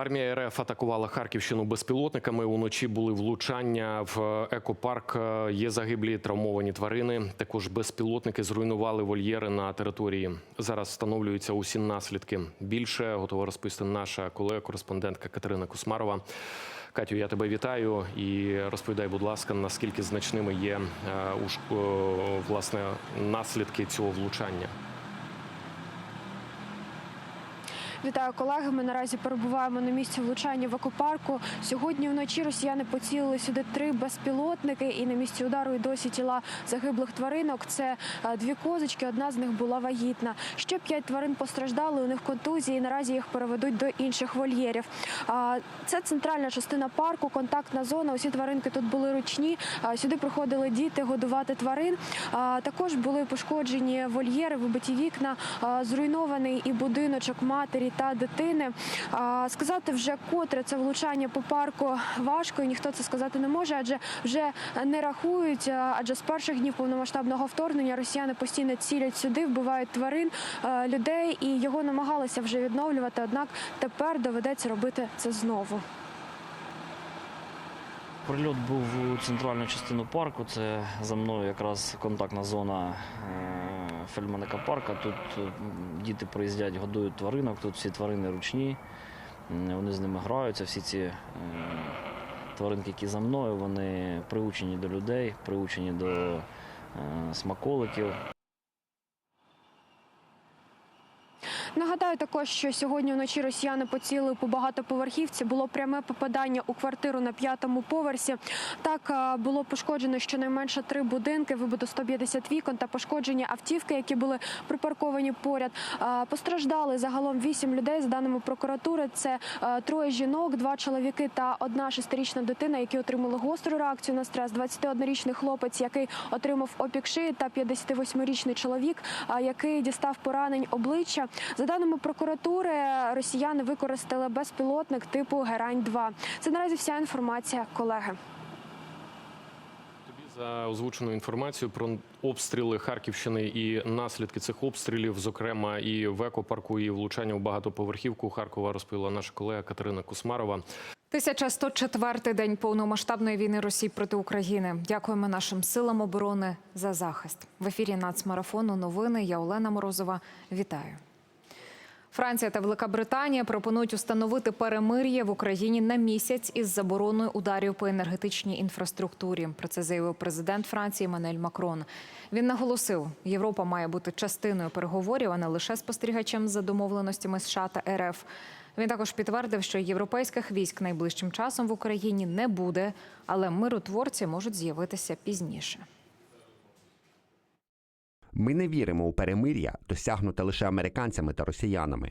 Армія РФ атакувала Харківщину безпілотниками. Уночі були влучання в екопарк. Є загиблі травмовані тварини. Також безпілотники зруйнували вольєри на території. Зараз встановлюються усі наслідки. Більше готова розповісти наша колега-кореспондентка Катерина Кусмарова. Катю, я тебе вітаю і розповідай, будь ласка, наскільки значними є е, е, власне наслідки цього влучання. Вітаю колеги. Ми наразі перебуваємо на місці влучання в екопарку. Сьогодні вночі росіяни поцілили сюди три безпілотники, і на місці удару і досі тіла загиблих тваринок. Це е, дві козочки. Одна з них була вагітна. Ще п'ять тварин постраждали. У них контузії. Наразі їх переведуть до інших вольєрів. Це центральна частина парку, контактна зона. Усі тваринки тут були ручні. Сюди приходили діти годувати тварин. Також були пошкоджені вольєри, вибиті вікна, зруйнований і будиночок матері та дитини. Сказати вже котре це влучання по парку важко, і ніхто це сказати не може, адже вже не рахують. Адже з перших днів повномасштабного вторгнення росіяни постійно цілять сюди, вбивають тварин, е, людей, і його намагалися вже відновлювати. Однак тепер доведеться робити це знову. Прильот був у центральну частину парку. Це за мною якраз контактна зона е, Фельдманика парка. Тут е, діти приїздять, годують тваринок. Тут всі тварини ручні, вони з ними граються. Всі ці е, тваринки, які за мною, вони приучені до людей, приучені до е, смаколиків. Нагадаю також, що сьогодні вночі росіяни поцілили по багатоповерхівці. Було пряме попадання у квартиру на п'ятому поверсі. Так е, було пошкоджено щонайменше три будинки, вибито 150 вікон та пошкоджені автівки, які були припарковані поряд. Е, Постраждали загалом вісім людей. За даними прокуратури, це е, троє жінок, два чоловіки та одна шестирічна дитина, які отримали гостру реакцію на стрес. 21-річний хлопець, який отримав опік шиї, та 58-річний чоловік, який дістав поранень обличчя. За даними прокуратури, росіяни використали безпілотник типу Герань 2 Це наразі вся інформація, колеги. Тобі за озвучену інформацію про обстріли Харківщини і наслідки цих обстрілів, зокрема і в екопарку, і влучання в багатоповерхівку Харкова, розповіла наша колега Катерина Кусмарова. 1104-й день повномасштабної війни Росії проти України. Дякуємо нашим силам оборони за захист. В ефірі нацмарафону новини. Я Олена Морозова. Вітаю. Франція та Велика Британія пропонують установити перемир'я в Україні на місяць із забороною ударів по енергетичній інфраструктурі. Про це заявив президент Франції Манель Макрон. Він наголосив, Європа має бути частиною переговорів, а не лише спостерігачем за домовленостями США та РФ. Він також підтвердив, що європейських військ найближчим часом в Україні не буде, але миротворці можуть з'явитися пізніше. Ми не віримо у перемир'я, досягнуте лише американцями та росіянами.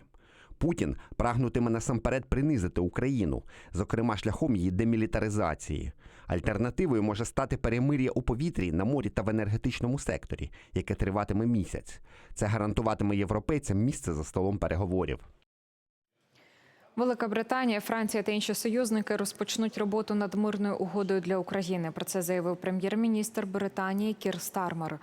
Путін прагнутиме насамперед принизити Україну, зокрема шляхом її демілітаризації. Альтернативою може стати перемир'я у повітрі, на морі та в енергетичному секторі, яке триватиме місяць. Це гарантуватиме європейцям місце за столом переговорів. Велика Британія, Франція та інші союзники розпочнуть роботу над мирною угодою для України. Про це заявив прем'єр-міністр Британії Кір Стармер.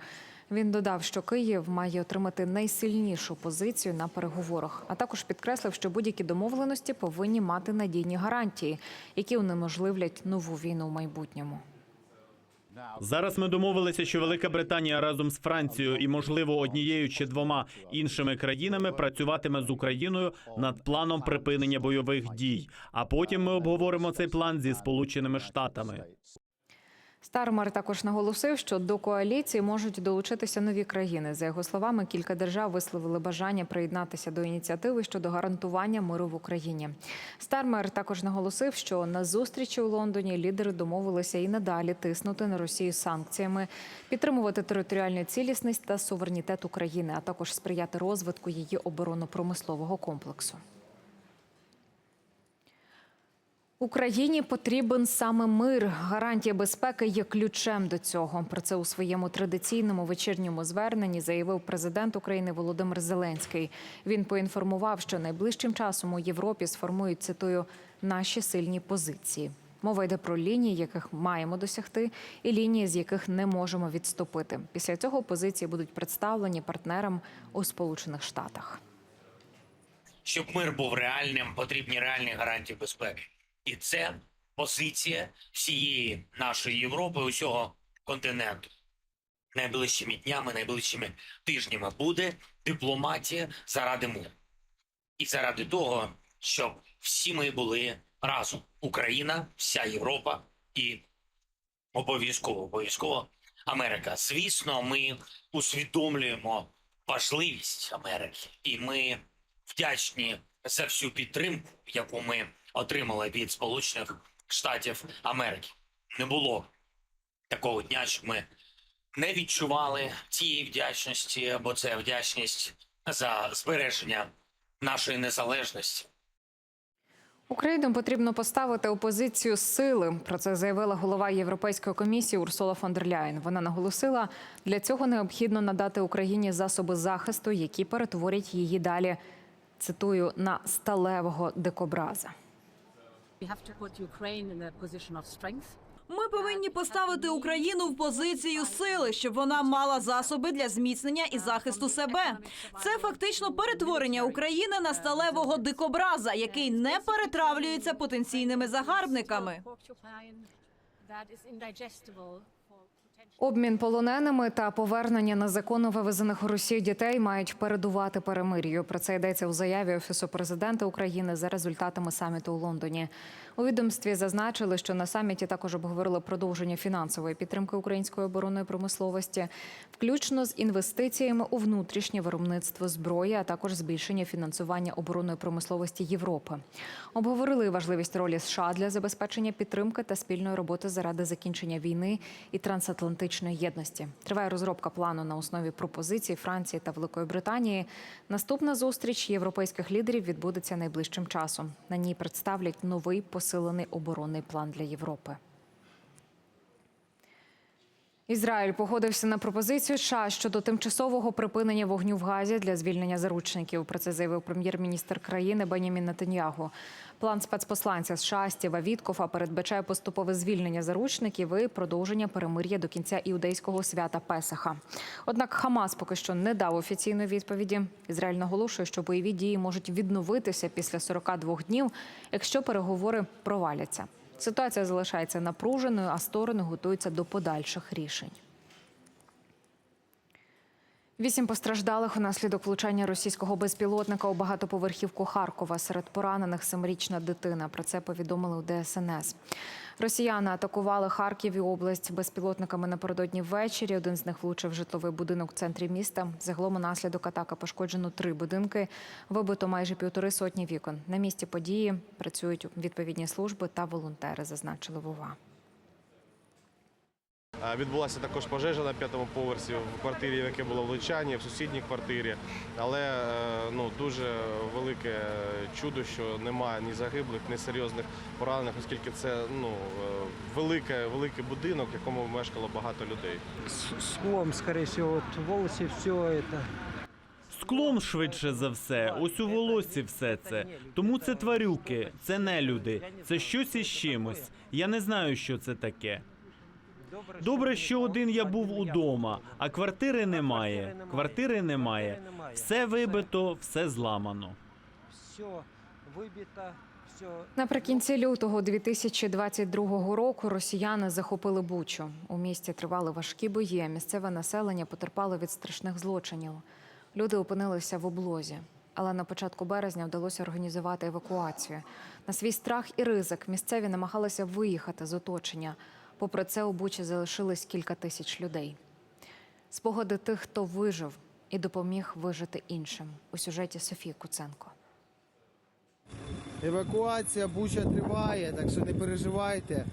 Він додав, що Київ має отримати найсильнішу позицію на переговорах, а також підкреслив, що будь-які домовленості повинні мати надійні гарантії, які унеможливлять нову війну в майбутньому. Зараз ми домовилися, що Велика Британія разом з Францією і, можливо, однією чи двома іншими країнами працюватиме з Україною над планом припинення бойових дій. А потім ми обговоримо цей план зі Сполученими Штатами. Стармер також наголосив, що до коаліції можуть долучитися нові країни. За його словами, кілька держав висловили бажання приєднатися до ініціативи щодо гарантування миру в Україні. Стармер також наголосив, що на зустрічі у Лондоні лідери домовилися і надалі тиснути на Росію санкціями, підтримувати територіальну цілісність та суверенітет України, а також сприяти розвитку її оборонно-промислового комплексу. Україні потрібен саме мир. Гарантія безпеки є ключем до цього. Про це у своєму традиційному вечірньому зверненні заявив президент України Володимир Зеленський. Він поінформував, що найближчим часом у Європі сформують цитую наші сильні позиції. Мова йде про лінії, яких маємо досягти, і лінії, з яких не можемо відступити. Після цього позиції будуть представлені партнерам у Сполучених Штатах. щоб мир був реальним, потрібні реальні гарантії безпеки. І це позиція всієї нашої Європи, усього континенту. Найближчими днями, найближчими тижнями буде дипломатія заради миру. І заради того, щоб всі ми були разом. Україна, вся Європа і обов'язково, обов'язково Америка. Звісно, ми усвідомлюємо важливість Америки, і ми вдячні за всю підтримку, яку ми отримали від Сполучених Штатів Америки. Не було такого дня, щоб ми не відчували цієї вдячності, бо це вдячність за збереження нашої незалежності. Україну потрібно поставити у позицію сили. Про це заявила голова Європейської комісії Урсула фон дер Ляєн. Вона наголосила, для цього необхідно надати Україні засоби захисту, які перетворять її далі. Цитую на сталевого дикобраза. Ми повинні поставити Україну в позицію сили, щоб вона мала засоби для зміцнення і захисту себе. Це фактично перетворення України на сталевого дикобраза, який не перетравлюється потенційними загарбниками. Обмін полоненими та повернення незаконно вивезених у Росію дітей мають передувати перемир'ю. Про це йдеться у заяві офісу президента України за результатами саміту у Лондоні. У відомстві зазначили, що на саміті також обговорили продовження фінансової підтримки української оборонної промисловості, включно з інвестиціями у внутрішнє виробництво зброї, а також збільшення фінансування оборонної промисловості Європи. Обговорили важливість ролі США для забезпечення підтримки та спільної роботи заради закінчення війни і трансатлантичної єдності. Триває розробка плану на основі пропозицій Франції та Великої Британії. Наступна зустріч європейських лідерів відбудеться найближчим часом. На ній представлять новий посилений оборонний план для Європи. Ізраїль погодився на пропозицію США щодо тимчасового припинення вогню в Газі для звільнення заручників. Про це заявив прем'єр-міністр країни Бенямін Нетаньягу. План спецпосланця США Стіва Віткофа передбачає поступове звільнення заручників і продовження перемир'я до кінця іудейського свята Песаха. Однак Хамас поки що не дав офіційної відповіді. Ізраїль наголошує, що бойові дії можуть відновитися після 42 днів, якщо переговори проваляться. Ситуація залишається напруженою, а сторони готуються до подальших рішень. Вісім постраждалих унаслідок влучання російського безпілотника у багатоповерхівку Харкова. Серед поранених семирічна дитина. Про це повідомили у ДСНС. Росіяни атакували Харків і область безпілотниками напередодні ввечері. Один з них влучив житловий будинок в центрі міста. Загалом наслідок атаки пошкоджено три будинки. Вибито майже півтори сотні вікон. На місці події працюють відповідні служби та волонтери, зазначили ВОВА. Відбулася також пожежа на п'ятому поверсі в квартирі, в яке було влучання, в сусідній квартирі. Але е, ну, дуже велике чудо, що немає ні загиблих, ні серйозних поранених, оскільки це ну, е, велике, великий будинок, в якому мешкало багато людей. склом, скорее всего, вот волосы, все это. Склом швидше за все. Ось у волоссі все це. Тому це тварюки, це не люди, це щось із чимось. Я не знаю, що це таке. Добре, що один я був удома, а квартири немає. Квартири немає. Все вибито, все зламано. Наприкінці лютого 2022 року росіяни захопили Бучу. У місті тривали важкі бої. Місцеве населення потерпало від страшних злочинів. Люди опинилися в облозі. Але на початку березня вдалося організувати евакуацію. На свій страх і ризик місцеві намагалися виїхати з оточення. Попри це, у Бучі залишилось кілька тисяч людей. Спогади тих, хто вижив і допоміг вижити іншим у сюжеті Софії Куценко. Евакуація Буча триває, так що не переживайте.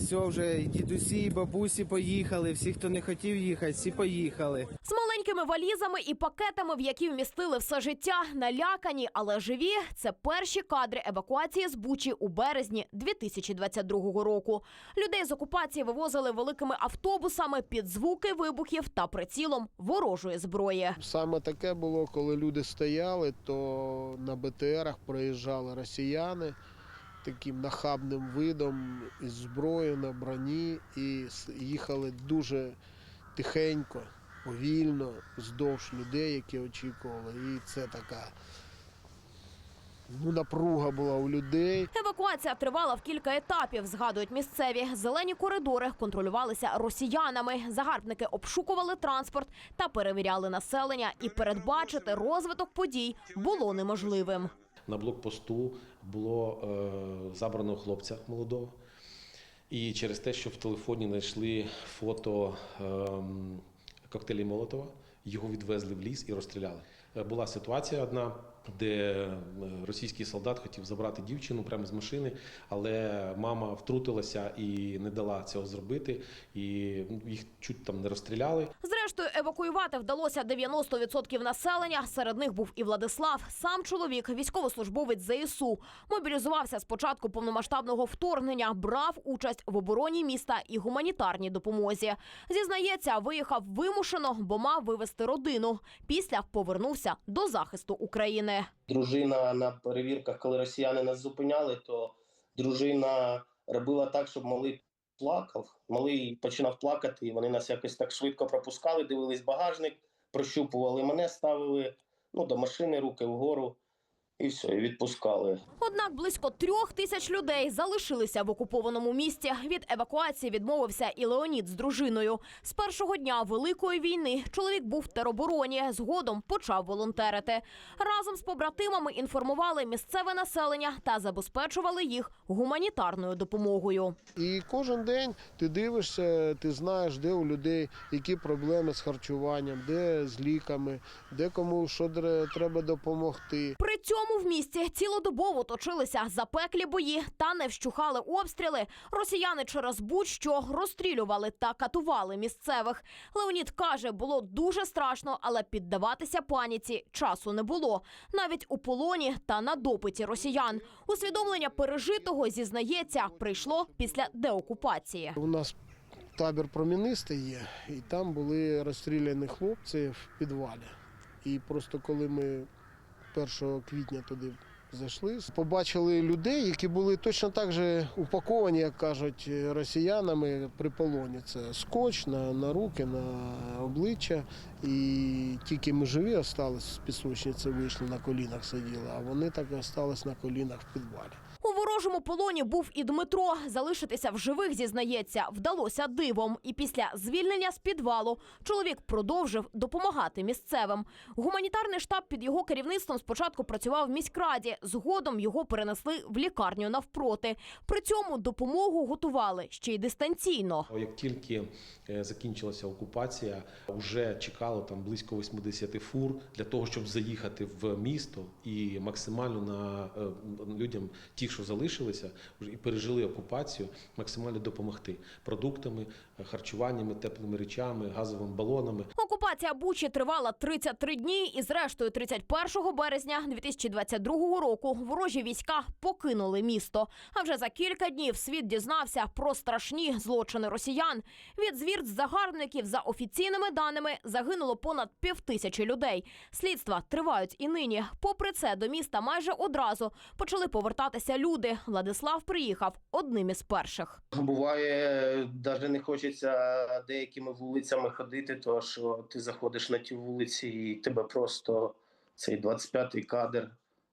Все, вже і дідусі, і бабусі поїхали. Всі, хто не хотів їхати, всі поїхали. З маленькими валізами і пакетами, в які вмістили все життя, налякані, але живі. Це перші кадри евакуації з Бучі у березні 2022 року. Людей з окупації вивозили великими автобусами під звуки вибухів та прицілом ворожої зброї. Саме таке було, коли люди стояли, то на БТРах проїжджали росіяни таким нахабним видом із зброєю на броні і їхали дуже тихенько, повільно, вздовж людей, які очікували. І це така ну, напруга була у людей. Евакуація тривала в кілька етапів. Згадують місцеві. Зелені коридори контролювалися росіянами. Загарбники обшукували транспорт та перевіряли населення. І передбачити розвиток подій було неможливим. На блокпосту було е, забрано хлопця молодого. І через те, що в телефоні знайшли фото е, коктейлі Молотова, його відвезли в ліс і розстріляли. Е, Була ситуація одна, де е, російський солдат хотів забрати дівчину прямо з машини, але мама втрутилася і не дала цього зробити. І їх чуть там не розстріляли. Зрештою, евакуювати вдалося 90% населення. Серед них був і Владислав. Сам чоловік, військовослужбовець ЗСУ, мобілізувався з початку повномасштабного вторгнення, брав участь в обороні міста і гуманітарній допомозі. Зізнається, виїхав вимушено, бо мав вивезти родину. Після повернувся до захисту України. Дружина на перевірках, коли росіяни нас зупиняли, то дружина робила так, щоб малий плакав. Малий починав плакати, і вони нас якось так швидко пропускали, дивились багажник, прощупували мене, ставили ну, до машини, руки вгору, і все, і відпускали. Однак близько трьох тисяч людей залишилися в окупованому місті. Від евакуації відмовився і Леонід з дружиною. З першого дня великої війни чоловік був в теробороні. Згодом почав волонтерити. Разом з побратимами інформували місцеве населення та забезпечували їх гуманітарною допомогою. І кожен день ти дивишся, ти знаєш, де у людей які проблеми з харчуванням, де з ліками, де кому що треба допомогти. При цьому в місті цілодобово точилися запеклі бої та не вщухали обстріли. Росіяни через будь-що розстрілювали та катували місцевих. Леонід каже, було дуже страшно, але піддаватися паніці часу не було. Навіть у полоні та на допиті росіян. Усвідомлення пережитого зізнається, прийшло після деокупації. У нас табір промінистий є, і там були розстріляні хлопці в підвалі. І просто коли ми 1 квітня туди зайшли, побачили людей, які були точно так же упаковані, як кажуть, росіянами при полоні. Це скотч на, на руки, на обличчя. І тільки ми живі остались з пісочниці, вийшли на колінах сиділи, а вони так і остались на колінах в підвалі. У ворожому полоні був і Дмитро. Залишитися в живих, зізнається, вдалося дивом. І після звільнення з підвалу чоловік продовжив допомагати місцевим. Гуманітарний штаб під його керівництвом спочатку працював в міськраді. Згодом його перенесли в лікарню навпроти. При цьому допомогу готували ще й дистанційно. Як тільки е, закінчилася окупація, вже чекало там близько 80 фур для того, щоб заїхати в місто і максимально на е, людям, ті, що залишилися, вже і пережили окупацію, максимально допомогти продуктами, харчуваннями, теплими речами, газовими балонами. Окупація Бучі тривала 33 дні, і зрештою 31 березня 2022 року ворожі війська покинули місто. А вже за кілька днів світ дізнався про страшні злочини росіян. Від звірств загарбників за офіційними даними загинуло понад півтисячі людей. Слідства тривають і нині. Попри це, до міста майже одразу почали повертатися люди. Владислав приїхав одним із перших. Буває, навіть не хочеться деякими вулицями ходити, то що ти заходиш на ті вулиці і тебе просто цей 25-й кадр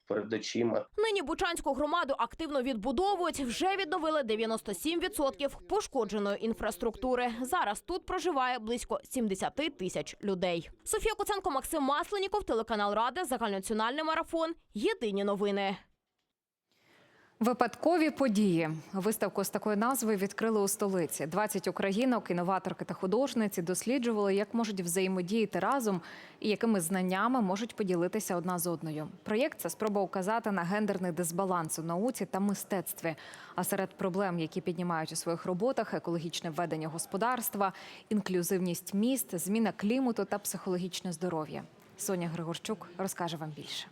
перед очима. Нині Бучанську громаду активно відбудовують. Вже відновили 97% пошкодженої інфраструктури. Зараз тут проживає близько 70 тисяч людей. Софія Куценко, Максим Масленіков, телеканал Рада, загальнонаціональний марафон. Єдині новини. Випадкові події. Виставку з такою назвою відкрили у столиці. 20 українок, інноваторки та художниці досліджували, як можуть взаємодіяти разом і якими знаннями можуть поділитися одна з одною. Проєкт це спроба указати на гендерний дисбаланс у науці та мистецтві. А серед проблем, які піднімають у своїх роботах, екологічне ведення господарства, інклюзивність міст, зміна клімату та психологічне здоров'я. Соня Григорчук розкаже вам більше.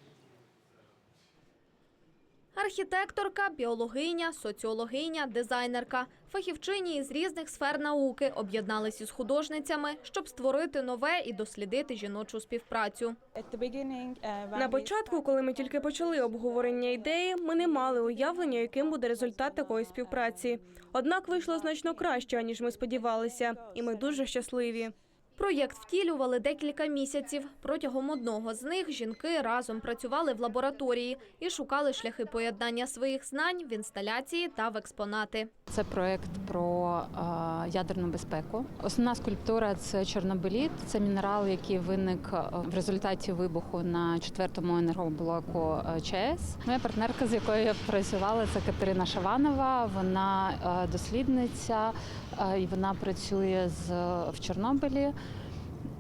Архітекторка, біологиня, соціологиня, дизайнерка, фахівчині із різних сфер науки об'єднались із художницями, щоб створити нове і дослідити жіночу співпрацю. На початку, коли ми тільки почали обговорення ідеї, ми не мали уявлення, яким буде результат такої співпраці. Однак вийшло значно краще, ніж ми сподівалися, і ми дуже щасливі. Проєкт втілювали декілька місяців. Протягом одного з них жінки разом працювали в лабораторії і шукали шляхи поєднання своїх знань в інсталяції та в експонати. Це проект про е, ядерну безпеку. Основна скульптура це чорнобиліт. Це мінерал, який виник е, в результаті вибуху на четвертому енергоблоку е, ЧАЕС. Моя партнерка, з якою я працювала, це Катерина Шаванова. Вона дослідниця і вона працює з в Чорнобилі.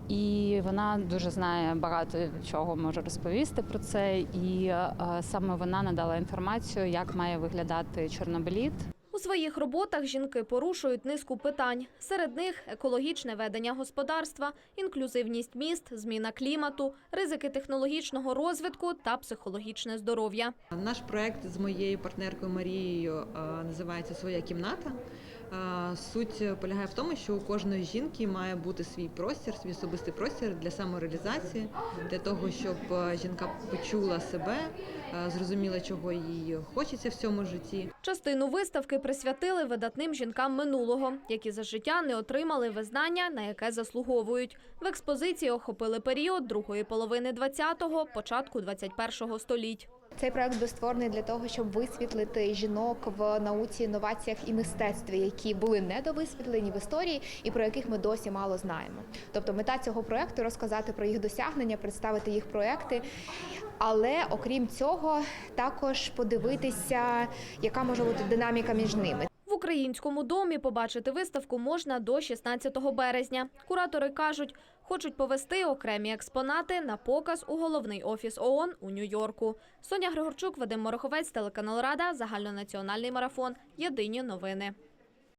І вона дуже знає багато чого може розповісти про це. І е, саме вона надала інформацію, як має виглядати чорнобиліт. У своїх роботах жінки порушують низку питань. Серед них екологічне ведення господарства, інклюзивність міст, зміна клімату, ризики технологічного розвитку та психологічне здоров'я. Наш проект з моєю партнеркою Марією е, називається Своя кімната. Е, Суть полягає в тому, що у кожної жінки має бути свій простір, свій особистий простір для самореалізації, для того, щоб е, жінка почула себе, е, зрозуміла, чого їй хочеться в цьому житті. Частину виставки присвятили видатним жінкам минулого, які за життя не отримали визнання, на яке заслуговують. В експозиції охопили період другої половини 20-го, початку 21-го століть. Цей проект був створений для того, щоб висвітлити жінок в науці, інноваціях і мистецтві, які були недовисвітлені в історії і про яких ми досі мало знаємо. Тобто мета цього проекту розказати про їх досягнення, представити їх проекти. Але окрім цього, також подивитися, яка може бути динаміка між ними. Українському домі побачити виставку можна до 16 березня. Куратори кажуть, хочуть повести окремі експонати на показ у головний офіс ООН у Нью-Йорку. Соня Григорчук, Вадим Мороховець, телеканал Рада, загальнонаціональний марафон. Єдині новини.